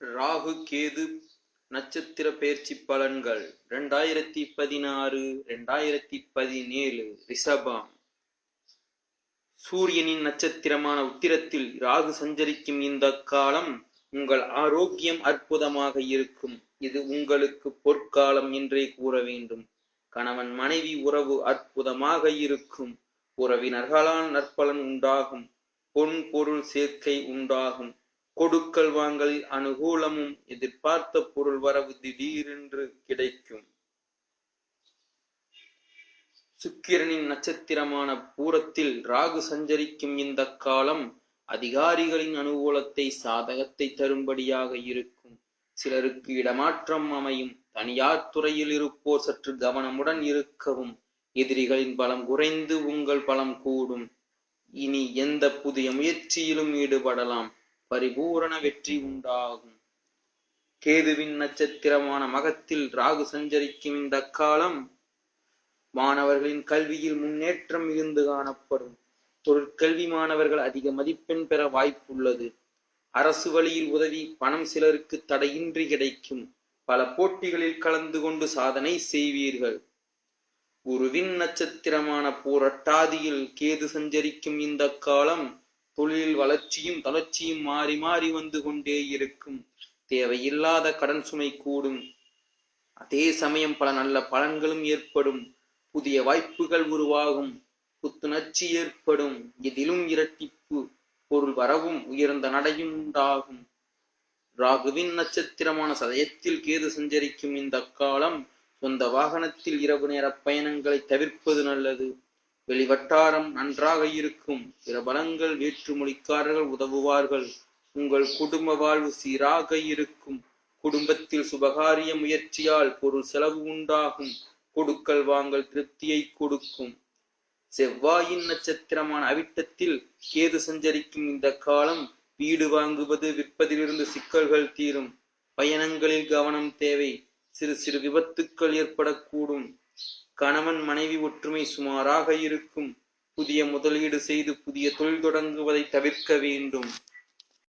ராகு கேது நட்சத்திர பயிற்சி பலன்கள். ரெண்டாயிரத்தி பதினாறு ரெண்டாயிரத்தி பதினேழு ரிஷபம். சூரியனின் நட்சத்திரமான உத்திரத்தில் ராகு சஞ்சரிக்கும் இந்த காலம் உங்கள் ஆரோக்கியம் அற்புதமாக இருக்கும். இது உங்களுக்கு பொற்காலம் என்றே கூற வேண்டும். கணவன் மனைவி உறவு அற்புதமாக இருக்கும். உறவினர்களால் நற்பலன் உண்டாகும். பொன் பொருள் சேர்க்கை உண்டாகும். கொடுக்கல் வாங்கலில் அனுகூலமும் எதிர்பார்த்த பொருள் வரவு திடீரென்று கிடைக்கும். சுக்கிரனின் நட்சத்திரமான பூரத்தில் ராகு சஞ்சரிக்கும் இந்த காலம் அதிகாரிகளின் அனுகூலத்தை சாதகத்தை தரும்படியாக இருக்கும். சிலருக்கு இடமாற்றம் அமையும். தனியார் துறையில் இருப்போர் சற்று கவனமுடன் இருக்கவும். எதிரிகளின் பலம் குறைந்து உங்கள் பலம் கூடும். இனி எந்த புதிய முயற்சியிலும் ஈடுபடலாம். பரிபூரண வெற்றி உண்டாகும். கேதுவின் நட்சத்திரமான மகத்தில் ராகு சஞ்சரிக்கும் இந்த காலம் மாணவர்களின் கல்வியில் முன்னேற்றம் மிகுந்து காணப்படும். தொழிற்கல்வி மாணவர்கள் அதிக மதிப்பெண் பெற வாய்ப்புள்ளது. அரசு வழியில் உதவி பணம் சிலருக்கு தடையின்றி கிடைக்கும். பல போட்டிகளில் கலந்து கொண்டு சாதனை செய்வீர்கள். குருவின் நட்சத்திரமான பூரட்டாதியில் கேது சஞ்சரிக்கும் இந்த காலம் தொழில் வளர்ச்சியும் தளர்ச்சியும் மாறி மாறி வந்து கொண்டே இருக்கும். தேவையில்லாத கடன் சுமை கூடும். அதே சமயம் பல நல்ல பலன்களும் ஏற்படும். புதிய வாய்ப்புகள் உருவாகும். புத்துணர்ச்சி ஏற்படும். எதிலும் இரட்டிப்பு பொருள் வரவும் உயர்ந்த நடையும் உண்டாகும். ராகுவின் நட்சத்திரமான சதயத்தில் கேது சஞ்சரிக்கும் இந்த காலம் சொந்த வாகனத்தில் இரவு நேர பயணங்களை தவிர்ப்பது நல்லது. வெளிவட்டாரம் நன்றாக இருக்கும். பிரபலங்கள் வேற்றுமொழிக்காரர்கள் உதவுவார்கள். உங்கள் குடும்ப வாழ்வு சீராக இருக்கும். குடும்பத்தில் சுபகாரிய முயற்சியால் பொருள் செலவு உண்டாகும். கொடுக்கல் வாங்கல் திருப்தியை கொடுக்கும். செவ்வாயின் நட்சத்திரமான அவிட்டத்தில் கேது சஞ்சரிக்கும் இந்த காலம் வீடு வாங்குவது விற்பதிலிருந்து சிக்கல்கள் தீரும். பயணங்களில் கவனம் தேவை. சிறு சிறு விபத்துக்கள் ஏற்படக்கூடும். கணவன் மனைவி ஒற்றுமை சுமாராக இருக்கும். புதிய முதலீடு செய்து புதிய தொழில் தொடங்குவதை தவிர்க்க வேண்டும்.